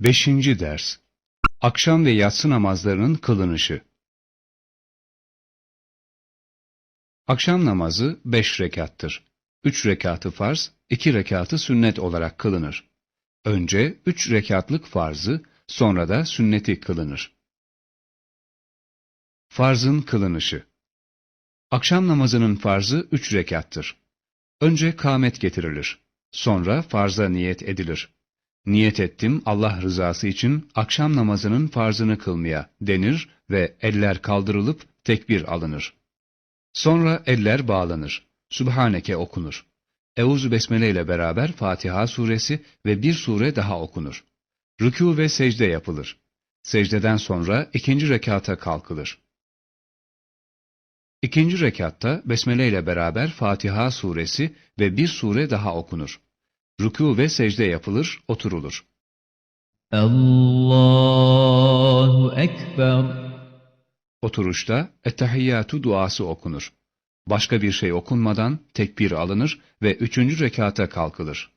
Beşinci ders Akşam ve yatsı namazlarının kılınışı Akşam namazı beş rekattır. Üç rekatı farz, iki rekatı sünnet olarak kılınır. Önce üç rekatlık farzı, sonra da sünneti kılınır. Farzın kılınışı Akşam namazının farzı üç rekattır. Önce kâmet getirilir. Sonra farza niyet edilir. Niyet ettim Allah rızası için akşam namazının farzını kılmaya denir ve eller kaldırılıp tekbir alınır. Sonra eller bağlanır. Sübhaneke okunur. Euzu Besmele ile beraber Fatiha suresi ve bir sure daha okunur. Rükû ve secde yapılır. Secdeden sonra ikinci rekata kalkılır. İkinci rekatta Besmele ile beraber Fatiha suresi ve bir sure daha okunur. Rükû ve secde yapılır, oturulur. Allahu Ekber. Oturuşta Ettehiyyatü duası okunur. Başka bir şey okunmadan tekbir alınır ve üçüncü rekata kalkılır.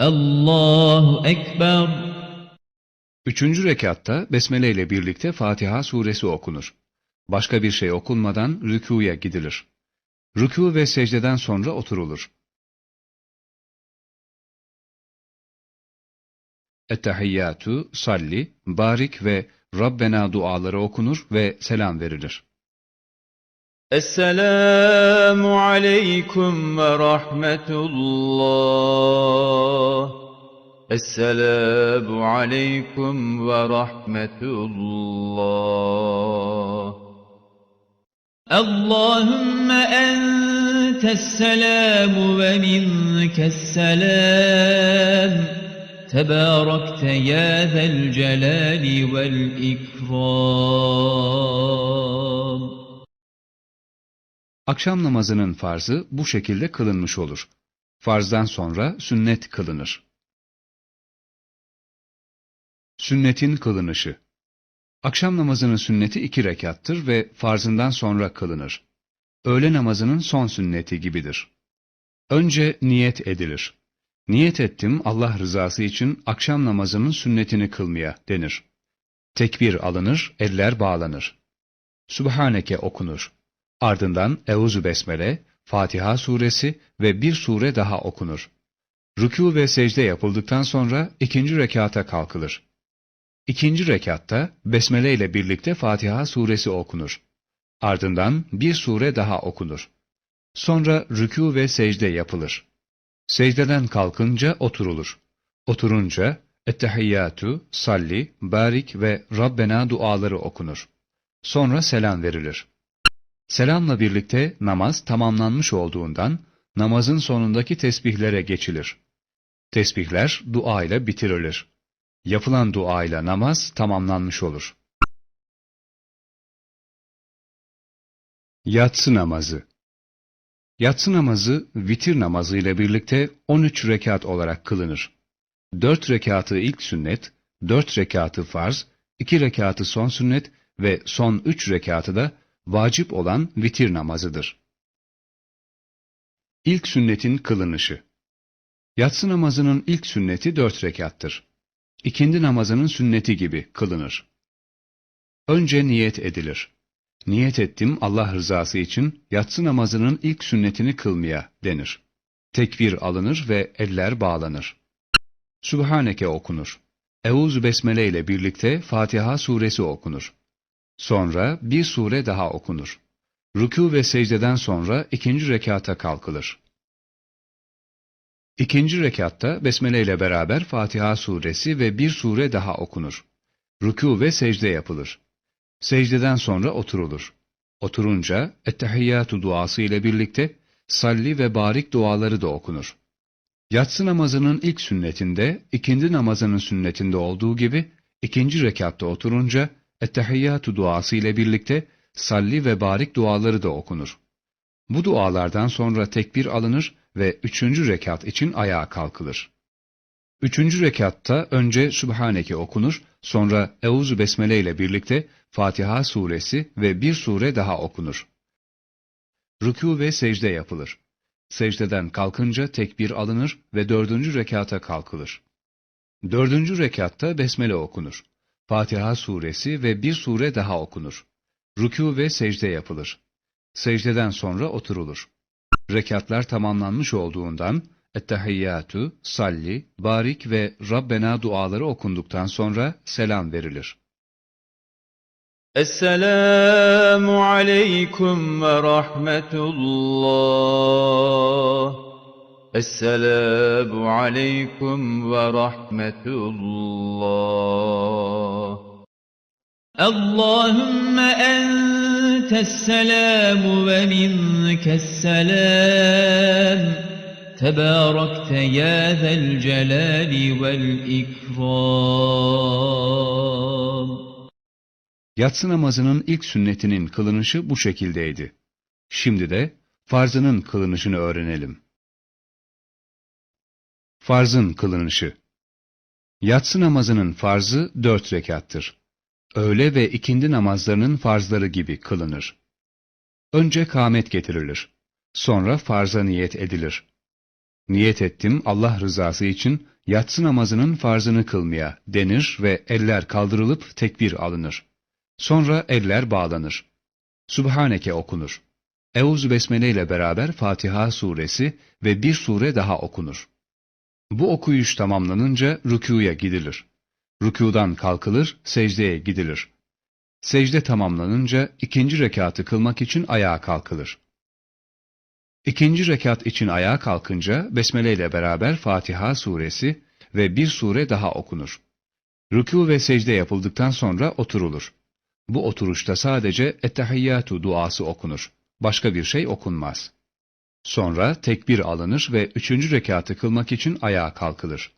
Allahu Ekber. Üçüncü rekatta Besmele ile birlikte Fatiha suresi okunur. Başka bir şey okunmadan rükûya gidilir. Rükû ve secdeden sonra oturulur. Ettehiyyatü, salli, barik ve Rabbena duaları okunur ve selam verilir. Esselamu aleyküm ve rahmetullah. Esselamu aleyküm ve rahmetullah. Allahümme entes selamu ve minkes selam. Tebarekte ya zel celali vel ikram. Akşam namazının farzı bu şekilde kılınmış olur. Farzdan sonra sünnet kılınır. Sünnetin kılınışı Akşam namazının sünneti iki rekattır ve farzından sonra kılınır. Öğle namazının son sünneti gibidir. Önce niyet edilir. Niyet ettim Allah rızası için akşam namazının sünnetini kılmaya denir. Tekbir alınır, eller bağlanır. Sübhaneke okunur. Ardından Euzu Besmele, Fatiha suresi ve bir sure daha okunur. Rükû ve secde yapıldıktan sonra ikinci rekata kalkılır. İkinci rekatta Besmele ile birlikte Fatiha suresi okunur. Ardından bir sure daha okunur. Sonra rükû ve secde yapılır. Secdeden kalkınca oturulur. Oturunca Ettehiyyatü, Salli, Barik ve Rabbena duaları okunur. Sonra selam verilir. Selamla birlikte namaz tamamlanmış olduğundan namazın sonundaki tesbihlere geçilir. Tesbihler dua ile bitirilir. Yapılan dua ile namaz tamamlanmış olur. Yatsı namazı Yatsı namazı vitir namazı ile birlikte 13 rekat olarak kılınır. 4 rekatı ilk sünnet, 4 rekatı farz, 2 rekatı son sünnet ve son 3 rekatı da vacip olan vitir namazıdır. İlk sünnetin kılınışı Yatsı namazının ilk sünneti 4 rekattır. İkindi namazının sünneti gibi kılınır. Önce niyet edilir. Niyet ettim Allah rızası için yatsı namazının ilk sünnetini kılmaya denir. Tekbir alınır ve eller bağlanır. Sübhaneke okunur. Euzu Besmele ile birlikte Fatiha suresi okunur. Sonra bir sure daha okunur. Rükû ve secdeden sonra ikinci rekata kalkılır. İkinci rekatta Besmele ile beraber Fatiha suresi ve bir sure daha okunur. Rükû ve secde yapılır. Secdeden sonra oturulur. Oturunca Ettehiyyatü duası ile birlikte salli ve barik duaları da okunur. Yatsı namazının ilk sünnetinde, ikindi namazının sünnetinde olduğu gibi, ikinci rekatta oturunca Ettehiyyatü duası ile birlikte salli ve barik duaları da okunur. Bu dualardan sonra tekbir alınır ve üçüncü rekat için ayağa kalkılır. Üçüncü rekatta önce Sübhaneke okunur, sonra Euzu Besmele ile birlikte Fatiha suresi ve bir sure daha okunur. Rükû ve secde yapılır. Secdeden kalkınca tekbir alınır ve dördüncü rekata kalkılır. Dördüncü rekatta besmele okunur. Fatiha suresi ve bir sure daha okunur. Rükû ve secde yapılır. Secdeden sonra oturulur. Rekatlar tamamlanmış olduğundan Ettehiyyatü, Salli, Barik ve Rabbena duaları okunduktan sonra selam verilir. السلام عليكم ورحمة الله. السلام عليكم ورحمة الله. اللهم أنت السلام ومنك السلام. تباركت يا ذا الجلال والإكرام. Yatsı namazının ilk sünnetinin kılınışı bu şekildeydi. Şimdi de farzının kılınışını öğrenelim. Farzın kılınışı Yatsı namazının farzı dört rekattır. Öğle ve ikindi namazlarının farzları gibi kılınır. Önce kâmet getirilir. Sonra farza niyet edilir. Niyet ettim Allah rızası için yatsı namazının farzını kılmaya denir ve eller kaldırılıp tekbir alınır. Sonra eller bağlanır. Subhaneke okunur. Eûzü Besmele ile beraber Fatiha suresi ve bir sure daha okunur. Bu okuyuş tamamlanınca rükûya gidilir. Rükûdan kalkılır, secdeye gidilir. Secde tamamlanınca ikinci rekatı kılmak için ayağa kalkılır. İkinci rekat için ayağa kalkınca Besmele ile beraber Fatiha suresi ve bir sure daha okunur. Rükû ve secde yapıldıktan sonra oturulur. Bu oturuşta sadece ettehiyyatu duası okunur. Başka bir şey okunmaz. Sonra tekbir alınır ve üçüncü rekatı kılmak için ayağa kalkılır.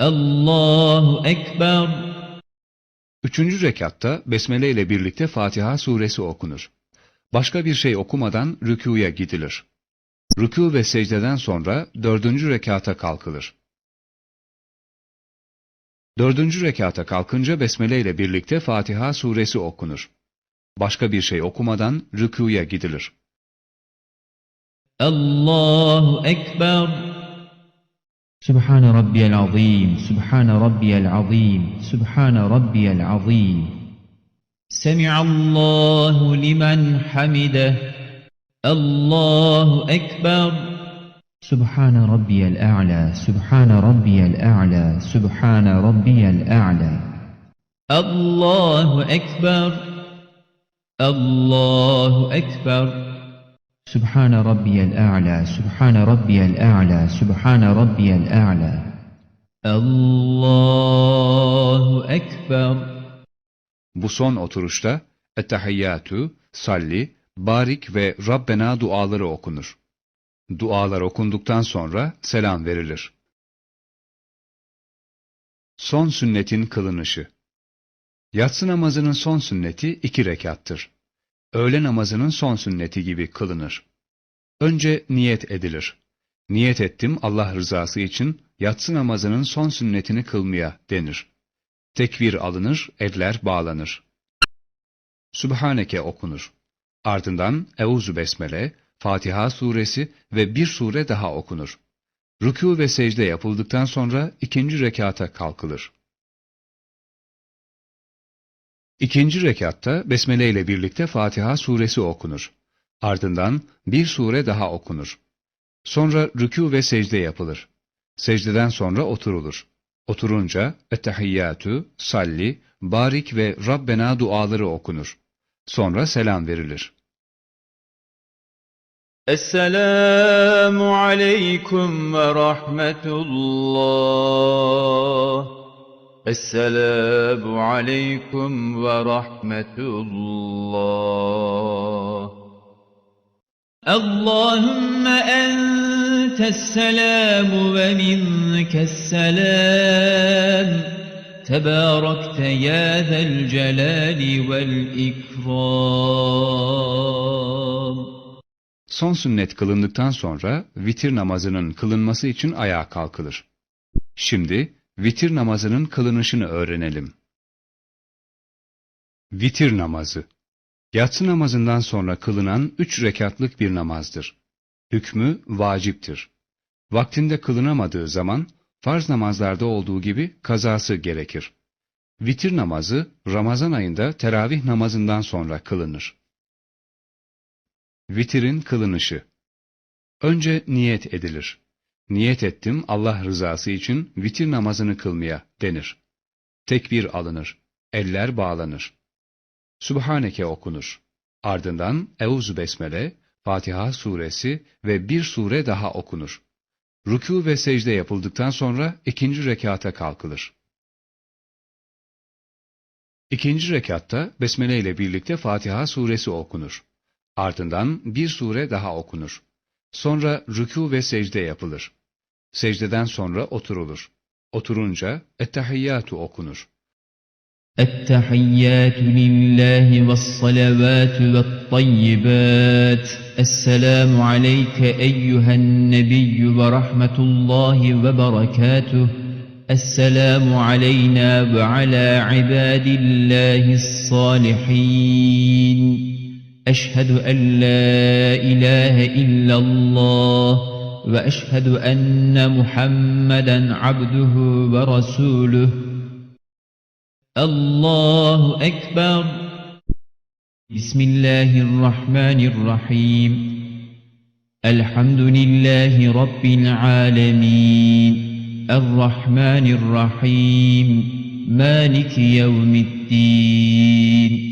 Allahu Ekber Üçüncü rekatta Besmele ile birlikte Fatiha suresi okunur. Başka bir şey okumadan rükûya gidilir. Rükû ve secdeden sonra dördüncü rekata kalkılır. Dördüncü rekata kalkınca besmele ile birlikte Fatiha suresi okunur. Başka bir şey okumadan rükuya gidilir. Allahu Ekber Sübhane Rabbiyel Azim, Sübhane Rabbiyel Azim, Sübhane Rabbiyel Azim. Semi'allahu limen hamideh. Allahu Ekber. سبحان ربي الأعلى سبحان ربي الأعلى سبحان ربي الأعلى الله أكبر الله أكبر سبحان ربي الأعلى سبحان ربي الأعلى سبحان ربي الأعلى الله أكبر Bu son oturuşta Ettehiyyatü, Salli, Barik ve Rabbena duaları okunur. Dualar okunduktan sonra selam verilir. Son sünnetin kılınışı Yatsı namazının son sünneti iki rekattır. Öğle namazının son sünneti gibi kılınır. Önce niyet edilir. Niyet ettim Allah rızası için yatsı namazının son sünnetini kılmaya denir. Tekbir alınır, eller bağlanır. Sübhaneke okunur. Ardından Euzu Besmele, Fatiha suresi ve bir sure daha okunur. Rükû ve secde yapıldıktan sonra ikinci rekata kalkılır. İkinci rekatta Besmele ile birlikte Fatiha suresi okunur. Ardından bir sure daha okunur. Sonra rükû ve secde yapılır. Secdeden sonra oturulur. Oturunca Ettehiyyatü, Salli, Barik ve Rabbena duaları okunur. Sonra selam verilir. السلام عليكم ورحمة الله. السلام عليكم ورحمة الله. اللهم أنت السلام ومنك السلام. تباركت يا ذا الجلال والإكرام. Son sünnet kılındıktan sonra vitir namazının kılınması için ayağa kalkılır. Şimdi vitir namazının kılınışını öğrenelim. Vitir namazı Yatsı namazından sonra kılınan üç rekatlık bir namazdır. Hükmü vaciptir. Vaktinde kılınamadığı zaman farz namazlarda olduğu gibi kazası gerekir. Vitir namazı Ramazan ayında teravih namazından sonra kılınır. Vitirin kılınışı Önce niyet edilir. Niyet ettim Allah rızası için vitir namazını kılmaya denir. Tekbir alınır. Eller bağlanır. Sübhaneke okunur. Ardından Eûzü Besmele, Fatiha suresi ve bir sure daha okunur. Rükû ve secde yapıldıktan sonra ikinci rekata kalkılır. İkinci rekatta Besmele ile birlikte Fatiha suresi okunur. Ardından bir sure daha okunur. Sonra rükû ve secde yapılır. Secdeden sonra oturulur. Oturunca Ettehiyyatu okunur. التحيات لله والصلوات والطيبات السلام عليك أيها النبي ورحمة الله وبركاته السلام علينا وعلى عباد الله الصالحين أشهد أن لا إله إلا الله وأشهد أن محمدا عبده ورسوله. الله أكبر. بسم الله الرحمن الرحيم. الحمد لله رب العالمين. الرحمن الرحيم. مالك يوم الدين.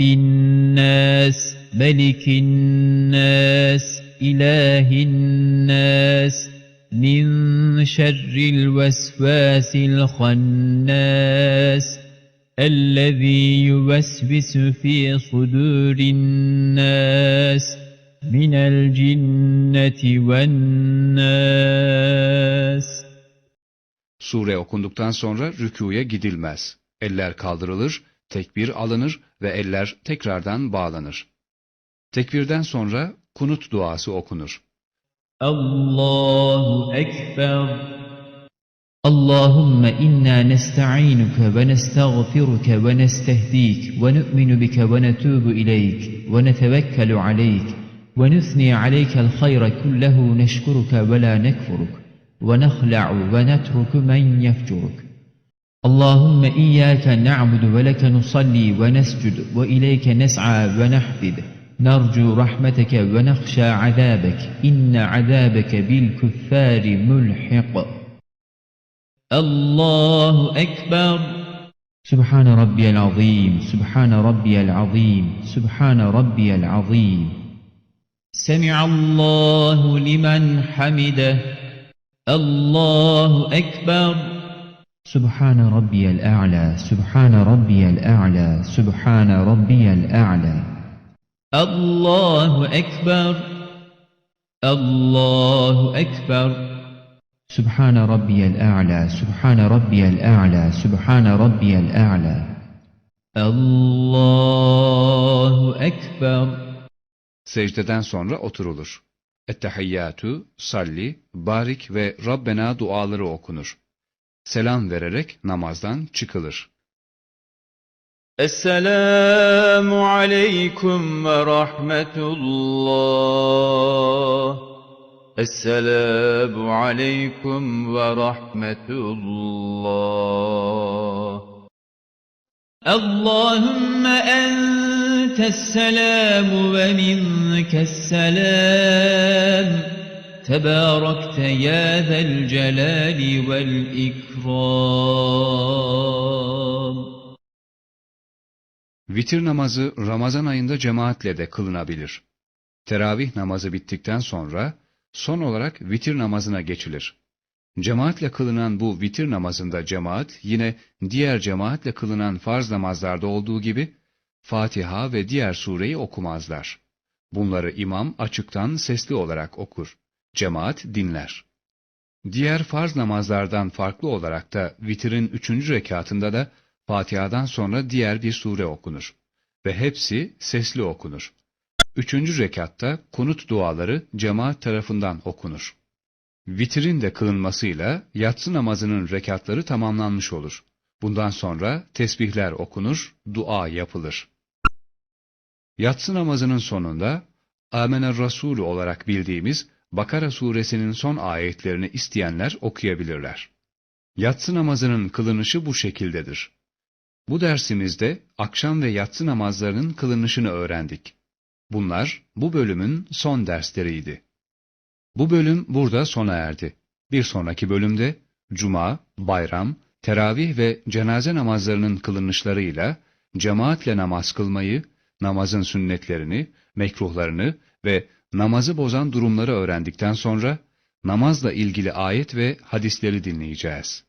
الناس ملك الناس إله الناس من شر الوسواس الخناس الذي يوسوس في صدور الناس من الجنة والناس Sure okunduktan sonra rükûya gidilmez. Eller kaldırılır, tekbir alınır ve eller tekrardan bağlanır. Tekbirden sonra kunut duası okunur. Allahu Ekber Allahümme inna nesta'inuke ve nestağfiruke ve nestehdik ve nu'minu bike ve netubu ileyk ve netevekkelu aleyk ve nüthni aleykel hayra kullehu neşkuruke ve la nekfuruk ve nehla'u ve netruku men yefcuruk اللهم إياك نعبد ولك نصلي ونسجد وإليك نسعى ونحفد. نرجو رحمتك ونخشى عذابك. إن عذابك بالكفار ملحق. الله أكبر. سبحان ربي العظيم. سبحان ربي العظيم. سبحان ربي العظيم. سمع الله لمن حمده. الله أكبر. سبحان ربي الأعلى سبحان ربي الأعلى سبحان ربي الأعلى الله أكبر الله أكبر سبحان ربي الأعلى سبحان ربي الأعلى سبحان ربي الأعلى الله أكبر Secdeden sonra oturulur. Ettehiyyatü, salli, barik ve Rabbena duaları okunur. selam vererek namazdan çıkılır. Esselamu aleyküm ve rahmetullah. Esselamu aleyküm ve rahmetullah. Allahümme entes selamu ve minke's selam. تباركت يا ذا الجلال والإكرام Vitir namazı Ramazan ayında cemaatle de kılınabilir. Teravih namazı bittikten sonra son olarak vitir namazına geçilir. Cemaatle kılınan bu vitir namazında cemaat yine diğer cemaatle kılınan farz namazlarda olduğu gibi Fatiha ve diğer sureyi okumazlar. Bunları imam açıktan sesli olarak okur. Cemaat dinler. Diğer farz namazlardan farklı olarak da vitirin üçüncü rekatında da Fatiha'dan sonra diğer bir sure okunur. Ve hepsi sesli okunur. Üçüncü rekatta kunut duaları cemaat tarafından okunur. Vitrin de kılınmasıyla yatsı namazının rekatları tamamlanmış olur. Bundan sonra tesbihler okunur, dua yapılır. Yatsı namazının sonunda Amener Rasulü olarak bildiğimiz Bakara suresinin son ayetlerini isteyenler okuyabilirler. Yatsı namazının kılınışı bu şekildedir. Bu dersimizde akşam ve yatsı namazlarının kılınışını öğrendik. Bunlar bu bölümün son dersleriydi. Bu bölüm burada sona erdi. Bir sonraki bölümde cuma, bayram, teravih ve cenaze namazlarının kılınışlarıyla cemaatle namaz kılmayı, namazın sünnetlerini, mekruhlarını ve namazı bozan durumları öğrendikten sonra namazla ilgili ayet ve hadisleri dinleyeceğiz.